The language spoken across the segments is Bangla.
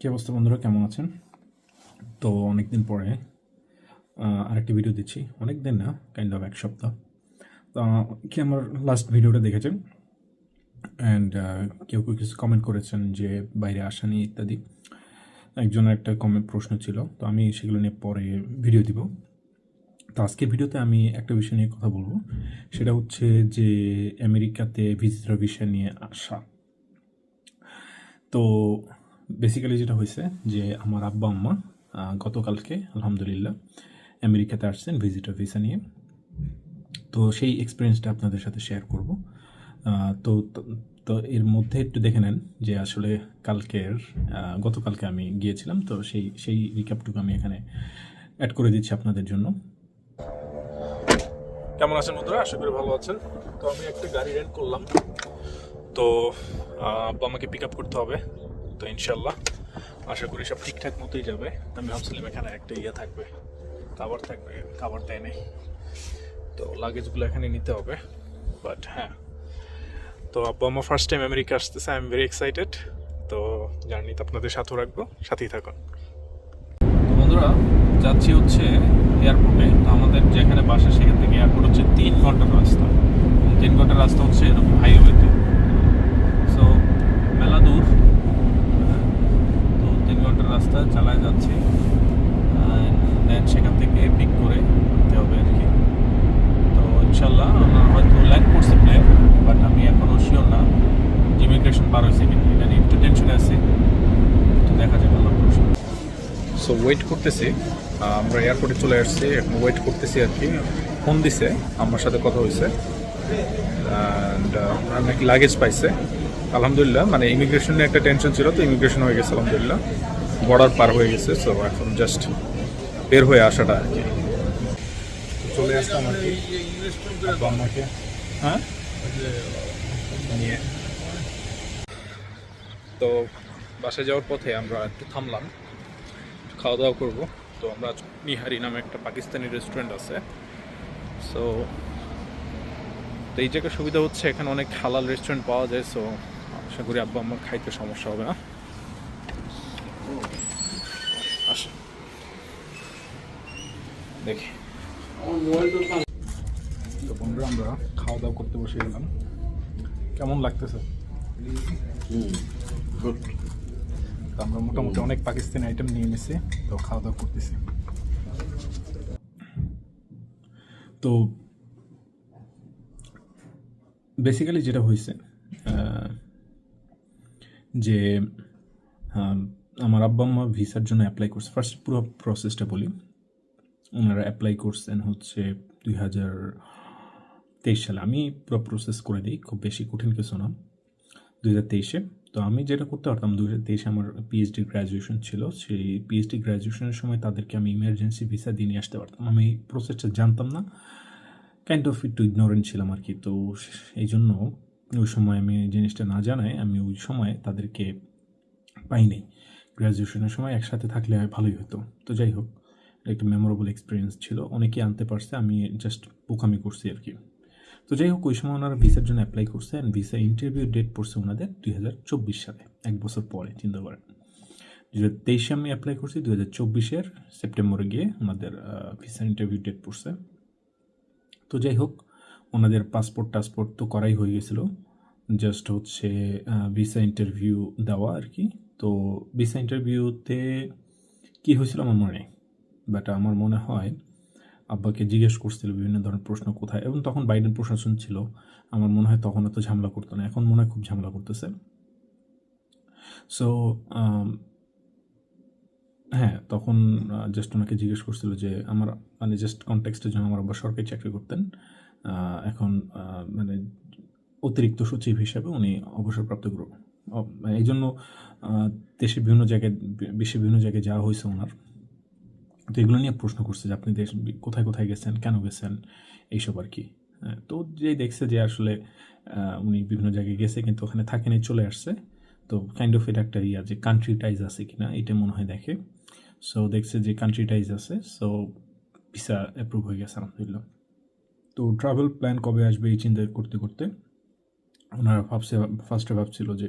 কি অবস্থা, বন্ধুরা? কেমন আছেন? তো অনেক দিন পরে আরেকটি ভিডিও দিচ্ছি। অনেক দিন না কাইন্ড অফ এক সপ্তাহ। তো, কি আমার লাস্ট ভিডিওটা দেখেছেন? অ্যান্ড কেউ কেউ কিছু কমেন্ট করেছেন যে বাইরে আসা নিয়ে ইত্যাদি। একজনের একটা কমেন্ট প্রশ্ন ছিল, তো আমি সেগুলো নিয়ে পরে ভিডিও দিব। তো আজকের ভিডিওতে আমি একটা বিষয় নিয়ে কথা বলব। সেটা হচ্ছে যে আমেরিকাতে ভিজিটর ভিসা নিয়ে আসা। তো বেসিক্যালি যেটা হয়েছে যে আমার আব্বা, আম্মা গতকালকে, আলহামদুলিল্লাহ, আমেরিকাতে আসছেন ভিজিটর ভিসা নিয়ে। তো সেই এক্সপিরিয়েন্সটা আপনাদের সাথে শেয়ার করব। তো, তো- এর মধ্যে একটু দেখে নেন যে আসলে কালকের গতকালকে আমি গিয়েছিলাম, তো সেই সেই রিক্যাপটুকু আমি এখানে অ্যাড করে দিচ্ছি আপনাদের জন্য। কেমন আছেন বন্ধুরা? আশা করি ভালো আছেন। তো আমি একটা গাড়ি রেন্ট করলাম। তো আব্বা আমাকে পিক আপ করতে হবে। তো ইনশাল্লাহ আশা করি সব ঠিকঠাক মতোই যাবে। আমি ভাবছিলাম এখানে একটা ইয়ে থাকবে কাভার থাকবে কাভার দেয় নেই। তো লাগেজগুলো এখানে নিতে হবে বাট হ্যাঁ। তো আব্বা আমার ফার্স্ট টাইম আমেরিকা আসতেছে আই এম ভেরি এক্সাইটেড তো জার্নিতে আপনাদের সাথেও রাখব, সাথেই থাকুন। বন্ধুরা, যাচ্ছি হচ্ছে এয়ারপোর্টে তো আমাদের যেখানে বাসা, সেখান থেকে এয়ারপোর্ট হচ্ছে তিন ঘণ্টার রাস্তা। তিন ঘণ্টার রাস্তা হচ্ছে এরকম হাইওয়েতে সো মেলা দূর তো তিন ঘণ্টার রাস্তা চালায় যাচ্ছি দেন সেখান থেকে পিক করে আনতে হবে আর কি তো ইনশাল্লাহ আমার হয়তো ল্যান্ড করছে প্লেন বাট আমি এখনও শিওর না ইমিগ্রেশন বার হয়েছে কিনা এটা নিয়ে একটু টেনশনে আছে তো দেখা যাবে আল্লাহ ভরসা সো ওয়েট করতেছি। আমরা এয়ারপোর্টে চলে আসছি, এখন ওয়েট করতেছি আর কি। ফোন দিছে, আমার সাথে কথা হয়েছে। অ্যান্ড নাকি লাগেজ পাইছে। আলহামদুলিল্লাহ মানে ইমিগ্রেশনে একটা টেনশন ছিল, তো ইমিগ্রেশন হয়ে গেছে, আলহামদুলিল্লাহ। বর্ডার পার হয়ে গেছে সো এখন জাস্ট বের হয়ে আসাটা আর কি। চলে আসলাম আর কি। হ্যাঁ? নিয়ে। তো বাসায় যাওয়ার পথে আমরা একটু থামলাম। খাওয়া দাওয়া করব। তো আমরা নিহারি নামে একটা পাকিস্তানি রেস্টুরেন্ট আছে। সো তো এই জায়গায় সুবিধা হচ্ছে এখানে অনেক হালাল রেস্টুরেন্ট পাওয়া যায়। সো আশা করি আব্বা আম্মা খাইতে সমস্যা হবে না। দেখি। তো বন্ধুরা, আমরা খাওয়া দাওয়া করতে বসে গেলাম। কেমন লাগতেছে? গুড আমরা মোটামুটি অনেক পাকিস্তানি আইটেম নিয়ে নিছি, তো খাওয়া দাওয়া করতেছি। তো বেসিক্যালি যেটা হয়েছে যে আমার আব্বা আম্মা ভিসার জন্য অ্যাপ্লাই করছে। ফার্স্ট পুরো প্রসেসটা বলি। ওনারা অ্যাপ্লাই করছেন হচ্ছে দুই হাজার তেইশ সালে। আমি পুরো প্রসেস করে দিই, খুব বেশি কঠিন কিছু না। দুই হাজার তেইশে। তো আমি যেটা করতে পারতাম, দুই হাজার তেইশে আমার পিএইচডি গ্র্যাজুয়েশন ছিল। সেই পিএইচডি গ্র্যাজুয়েশনের সময় তাদেরকে আমি ইমার্জেন্সি ভিসা দিয়ে নিয়ে আসতে পারতাম। আমি প্রসেসটা জানতাম না। কাইন্ড অফ একটু ইগনোরেন্ট ছিলাম আর কি। তো এই জন্য ওই সময় আমি জিনিসটা না জানাই আমি ওই সময় তাদেরকে পাইনি। গ্র্যাজুয়েশনের সময় একসাথে থাকলে ভালোই হতো। তো যাই হোক একটা মেমোরেবল এক্সপিরিয়েন্স ছিল। অনেকেই আনতে পারছে, আমি জাস্ট বোকামি করছি আর কি। তো যাই হোক, ওই সময় ওনারা ভিসার জন্য অ্যাপ্লাই করছে অ্যান্ড ভিসা ইন্টারভিউ ডেট পড়ছে ওনাদের দুই হাজার চব্বিশ সালে, এক বছর পরে, চিন্তা করেন। দু হাজার তেইশে আমি অ্যাপ্লাই করছি দু হাজার চব্বিশের সেপ্টেম্বরে গিয়ে ওনাদের ভিসা ইন্টারভিউ ডেট পড়ছে। তো যাই হোক, ওনাদের পাসপোর্ট টাসপোর্ট তো করাই হয়ে গেছিল। জাস্ট হচ্ছে ভিসা ইন্টারভিউ দেওয়া আর কি। তো ভিসা ইন্টারভিউতে কী হয়েছিল আমার মনে বাট আমার মনে হয় আব্বাকে জিজ্ঞেস করছিল বিভিন্ন ধরনের প্রশ্ন কোথায়, এবং তখন বাইডেন প্রশাসন ছিল। আমার মনে হয় তখন তো ঝামেলা করতো না, এখন মনে হয় খুব ঝামেলা করতেছে। সো হ্যাঁ তখন জাস্ট ওনাকে জিজ্ঞেস করছিল যে, আমার মানে জাস্ট কনটেক্সটের জন্য আমার আব্বা সরকারি চাকরি করতেন। এখন মানে অতিরিক্ত সচিব হিসাবে উনি অবসরপ্রাপ্ত গ্রহ এই জন্য দেশের বিভিন্ন জায়গায় বিশ্বের বিভিন্ন জায়গায় যাওয়া হয়েছে ওনার। তো এগুলো নিয়ে প্রশ্ন করছে যে আপনি দেশ কোথায় কোথায় গেছেন? কেন গেছেন? এইসব আর কি। হ্যাঁ, তো যেই দেখছে যে আসলে উনি বিভিন্ন জায়গায় গেছে কিন্তু ওখানে থাকেনি চলে আসছে। তো কাইন্ড অফ এটা একটা ইয়া যে কান্ট্রি টাইজ আছে কিনা এটা মনে হয় দেখে। সো দেখছে যে কান্ট্রি টাইজ আছে সো ভিসা অ্যাপ্রুভ হয়ে গেছে আলহামদুলিল্লাহ। তো ট্রাভেল প্ল্যান কবে আসবে এই চিন্তা করতে করতে? ওনারা ভাবছে ফার্স্টে ভাবছিল যে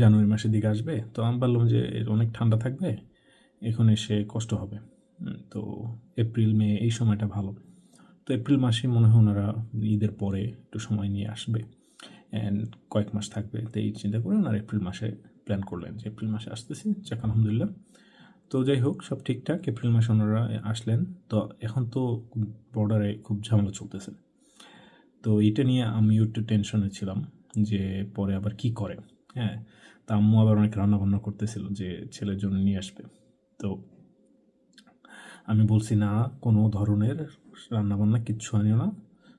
জানুয়ারি মাসের দিকে আসবে। তো আমি বললাম যে অনেক ঠান্ডা থাকবে এখন এসে কষ্ট হবে। তো এপ্রিল, মে এই সময়টা ভালো। তো এপ্রিল মাসে মনে হয় ওনারা ঈদের পরে একটু সময় নিয়ে আসবে। অ্যান্ড কয়েক মাস থাকবে। তো এই চিন্তা করে ওনারা এপ্রিল মাসে প্ল্যান করলেন যে এপ্রিল মাসে আসতেছি। যাক, আলহামদুলিল্লাহ। তো যাই হোক, সব ঠিকঠাক। এপ্রিল মাসে ওনারা আসলেন। তো এখন তো বর্ডারে খুব ঝামেলা চলতেছে। তো এটা নিয়ে আমিও একটু টেনশনে ছিলাম যে পরে আবার কি করে। হ্যাঁ তা আম্মু আবার অনেক রান্না বান্না করতেছিল যে ছেলের জন্য নিয়ে আসবে। তো আমি বলছি, না, কোনো ধরনের রান্নাবান্না কিচ্ছু আনিও না।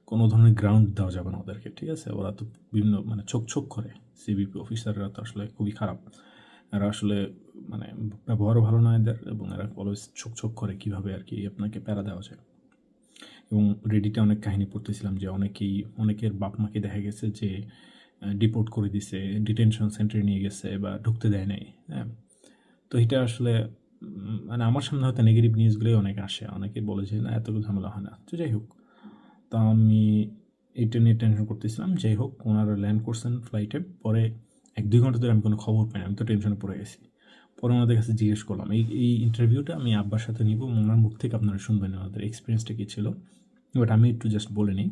কোনো ধরনের গ্রাউন্ড দেওয়া যাবে না ওদেরকে, ঠিক আছে? ওরা তো বিভিন্ন মানে চোখ চোখ করে। সিবিপি অফিসাররা তো আসলে খুবই খারাপ। এরা আসলে মানে ব্যবহারও ভালো না এদের এবং এরা অলওয়েজ চোখ চোখ করে কীভাবে আর কি আপনাকে প্যারা দেওয়া যায়। এবং রেডিতে অনেক কাহিনী পড়তেছিলাম যে অনেকেই, অনেকের বাপ মাকে দেখা গেছে যে ডিপোর্ট করে দিছে ডিটেনশন সেন্টারে নিয়ে গেছে বা ঢুকতে দেয় নাই হ্যাঁ? তো এটা আসলে মানে আমার সামনে হয়তো নেগেটিভ নিউজগুলোই অনেক আসে। অনেকে বলে যে, না এত ঝামেলা হয় না। তো যাই হোক, তা আমি এটা নিয়ে টেনশন করতেছিলাম। যাই হোক, ওনারা ল্যান্ড করছেন ফ্লাইটে পরে এক দুই ঘণ্টা ধরে আমি কোনো খবর পাই আমি তো টেনশনে পড়ে গেছি। পরে ওনাদের কাছে জিজ্ঞেস করলাম, এই এই ইন্টারভিউটা আমি আব্বার সাথে নিব। ওনার মুখ থেকে আপনারা শুনবেন ওনাদের এক্সপিরিয়েন্সটা কী ছিল? বাট আমি একটু জাস্ট বলে নিই।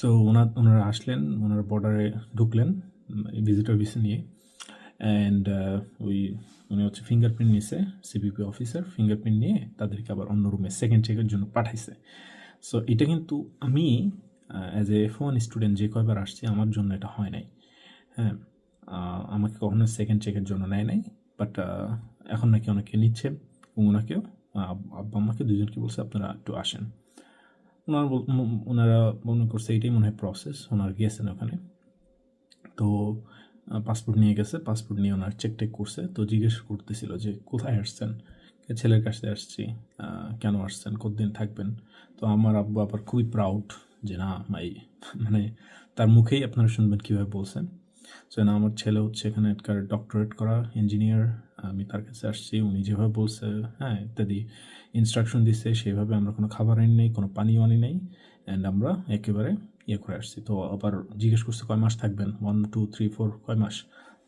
তো ওনার, ওনারা আসলেন, ওনারা বর্ডারে ঢুকলেন ভিজিটর ভিসা নিয়ে। অ্যান্ড ওই উনি হচ্ছে ফিঙ্গারপ্রিন্ট নিছে সিবিপি অফিসার ফিঙ্গারপ্রিন্ট নিয়ে তাদেরকে আবার অন্য রুমে সেকেন্ড চেকের জন্য পাঠাইছে। সো এটা কিন্তু আমি as a F one student যে কয়বার আসছি, আমার জন্য এটা হয় নাই। হ্যাঁ আমাকে কখনো সেকেন্ড চেকের জন্য নেয় নাই বাট এখন নাকি অনেকে নিচ্ছে এবং ওনাকেও আব্বা আমাকে দুজনকে বলছে আপনারা একটু আসেন। ওনারা ওনারা মনে করছে এইটাই মনে হয় প্রসেস ওনারা গিয়েছেন ওখানে। তো পাসপোর্ট নিয়ে গেছে, পাসপোর্ট নিয়ে ওনার চেক টেক করছে। তো জিজ্ঞেস করতেছিল যে, কোথায় আসছেন? ছেলের কাছে আসছি। কেন আসছেন? কতদিন থাকবেন? তো আমার আব্বু আবার খুবই প্রাউড যে, না ভাই। মানে তার মুখেই আপনারা শুনবেন কীভাবে বলছেন। সো না, আমার ছেলে হচ্ছে এখানে ডক্টরেট করা ইঞ্জিনিয়ার আমি তার কাছে আসছি, উনি যেভাবে বলছে হ্যাঁ ইত্যাদি। ইনস্ট্রাকশন দিচ্ছে সেভাবে আমরা কোনো খাবার আনি নেই, কোনো পানিও আনি নেই। অ্যান্ড আমরা একেবারে ইয়ে করে আসছি। তো আবার জিজ্ঞেস করছে কয় মাস থাকবেন? ওয়ান টু থ্রি ফোর কয় মাস?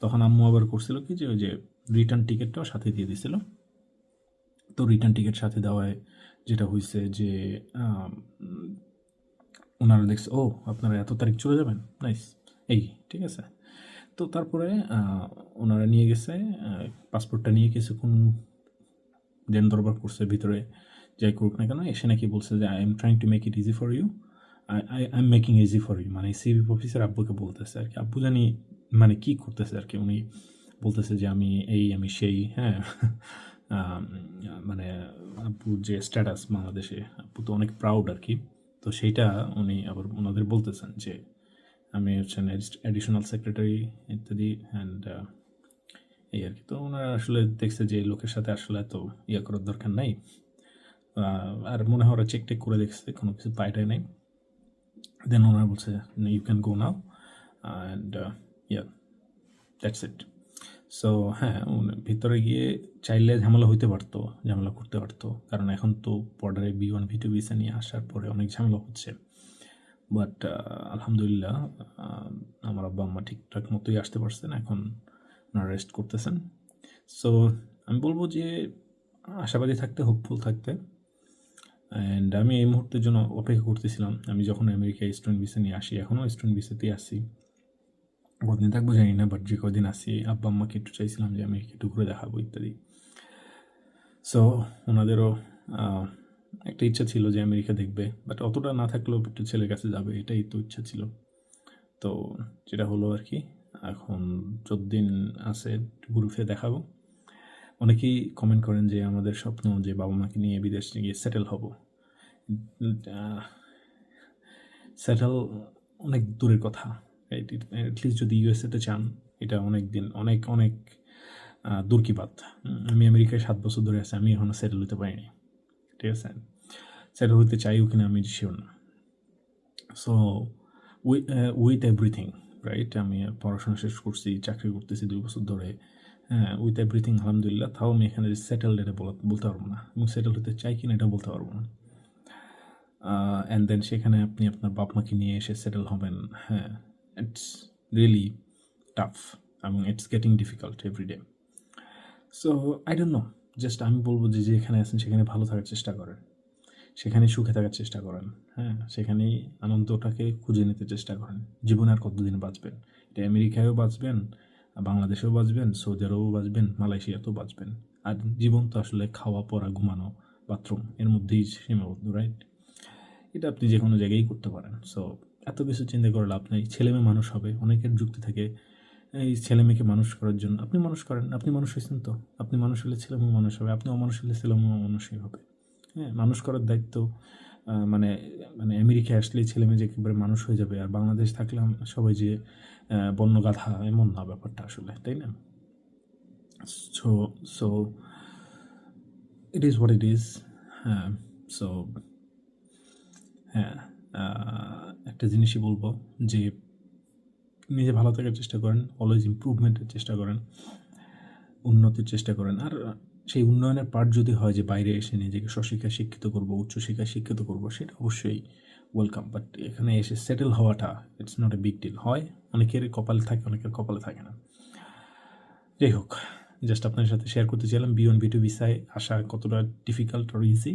তখন আম্মু আবার করছিল কি যে ওই যে রিটার্ন টিকিটটাও সাথে দিয়ে দিছিল। তো রিটার্ন টিকিট সাথে দেওয়ায় যেটা হয়েছে যে ওনারা দেখছে, ও, আপনারা এত তারিখ চলে যাবেন? নাইস এই, ঠিক আছে। তো তারপরে ওনারা নিয়ে গেছে পাসপোর্টটা নিয়ে কিছুক্ষণ দেন দরবার করছে ভিতরে, যাই করুক না কেন, এসে নাকি বলছে যে I am trying to make it easy for you I am making easy for you মানে সিবি অফিসার আব্বুকে বলতেছে আর কি। আব্বু জানি মানে কি করতেছে আর কি, উনি বলতেছে যে আমি এই, আমি সেই হ্যাঁ। মানে আব্বুর যে স্ট্যাটাস বাংলাদেশে, আব্বু তো অনেক প্রাউড আর কি। তো সেইটা উনি আবার ওনাদের বলতেছেন যে আমি হচ্ছেন অ্যাডিশনাল সেক্রেটারি ইত্যাদি অ্যান্ড এই আর কি। তো ওনারা আসলে দেখছে যে লোকের সাথে আসলে এত ইয়ে করার দরকার নাই। আর মনে হয় ওরা চেক টেক করে দেখছে, কোনো কিছু পাইটাই নাই। দেন ওনারা বলছে you can go now and yeah that's it so হ্যাঁ ভিতরে গিয়ে চাইলে ঝামেলা হইতে পারতো ঝামেলা করতে পারতো। কারণ এখন তো বর্ডারে B one B two visa নিয়ে আসার পরে অনেক ঝামেলা হচ্ছে। বাট আলহামদুলিল্লাহ আহ, আমার আব্বা আম্মা ঠিকঠাক মতোই আসতে পারছেন এখন ওনারা রেস্ট করতেছেন। সো আমি বলব যে আশাবাদী থাকতে হোপফুল থাকতে অ্যান্ড আমি এই মুহূর্তের জন্য অপেক্ষা করতেছিলাম। আমি যখন আমেরিকায় স্টুডেন্ট ভিসা নিয়ে আসি, এখনও স্টুডেন্ট ভিসাতেই আসি। কতদিন থাকব জানি না বাট যে কদিন আসি, আব্বা আম্মাকে একটু চাইছিলাম যে আমেরিকা একটু ঘুরে দেখাবো ইত্যাদি। সো ওনাদেরও একটা ইচ্ছা ছিল যে আমেরিকা দেখবে বাট অতটা না থাকলেও একটু ছেলের কাছে যাবে, এটাই তো ইচ্ছা ছিল। তো, যেটা হলো আর কি, এখন যতদিন আছে একটু ঘুরে ফিরে দেখাবো। অনেকেই কমেন্ট করেন যে আমাদের স্বপ্ন যে বাবা মাকে নিয়ে বিদেশে গিয়ে সেটেল হব। সেটেল অনেক দূরের কথা। অ্যাটলিস্ট যদি ইউএসএতে চান এটা অনেক দিন অনেক অনেক দূর কি উম, আমি আমেরিকায় সাত বছর ধরে আছি আমি এখনও সেটেল হতে পারিনি। ঠিক আছে? সেটেল হতে চাইও কিনা আমি শিওর না। সো উইথ এভরিথিং রাইট আমি পড়াশোনা শেষ করছি চাকরি করতেছি দুই বছর ধরে। উইথ এভরিথিং আলহামদুলিল্লাহ, তাও আমি এখানে সেটেলড এটা বলা- বলতে পারব না। এবং সেটেল হতে চাই কিনা এটা বলতে পারব না। অ্যান্ড দেন সেখানে আপনি আপনার বাপ মাকে নিয়ে এসে সেটেল হবেন। হ্যাঁ ইটস রিয়েলি টাফ এবং it's getting difficult every day so I don't know just আমি বলব যে যেখানে আছেন, সেখানে ভালো থাকার চেষ্টা করেন। সেখানে সুখে থাকার চেষ্টা করেন। হ্যাঁ সেখানেই আনন্দটাকে খুঁজে নিতে চেষ্টা করেন। জীবনে আর কতদিন বাঁচবেন? এটা আমেরিকায়ও বাঁচবেন বাংলাদেশেও বাঁচবেন, সৌদি আরবেও বাঁচবেন, মালয়েশিয়াতেও বাঁচবেন। আর জীবন তো আসলে খাওয়া, পড়া, ঘুমানো, বাথরুম, এর মধ্যেই সীমাবদ্ধ রাইট এটা আপনি যে কোনো জায়গায় করতে পারেন। সো এত কিছু চিন্তা করে লাভ নেই ছেলে মেয়ে মানুষ হবে, অনেকের যুক্তি থাকে, এই ছেলে মেয়েকে মানুষ করার জন্য। আপনি মানুষ করেন, আপনি মানুষ হয়েছেন তো। আপনি মানুষ হলে ছেলে মেয়ে মানুষ হবে, আপনি অমানুষ হলে ছেলে মেয়ে মানুষই হবে। হ্যাঁ মানুষ করার দায়িত্ব মানে মানে আমেরিকায় আসলেই ছেলে মেয়ে যে একেবারে মানুষ হয়ে যাবে। আর বাংলাদেশ থাকলে সবাই যে আহ, বন্য গাধা এমন না ব্যাপারটা আসলে তাই না? So so it is what it is হ্যাঁ সো হ্যাঁ একটা জিনিসই বলব যে নিজে ভালো থাকার চেষ্টা করেন অলওয়েজ ইমপ্রুভমেন্টের চেষ্টা করেন উন্নতির চেষ্টা করেন। আর সেই উন্নয়নের পার্ট যদি হয় যে বাইরে এসে নিজেকে স্বশিক্ষায় শিক্ষিত করব উচ্চশিক্ষায় শিক্ষিত করব, সেটা অবশ্যই ওয়েলকাম বাট এখানে এসে সেটেল হওয়াটা it's not a big deal হয়, অনেকের কপালে থাকে, অনেকের কপালে থাকে না। যাই হোক জাস্ট আপনার সাথে শেয়ার করতে চাইলাম। বি ওয়ান বি টু ভিসায় আসা কতটা ডিফিকাল্ট আর ইজি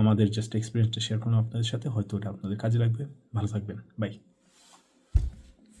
আমাদের জাস্ট এক্সপিরিয়েন্সটা শেয়ার করলাম আপনাদের সাথে। হয়তো ওটা আপনাদের কাজে লাগবে। ভালো থাকবেন। বাই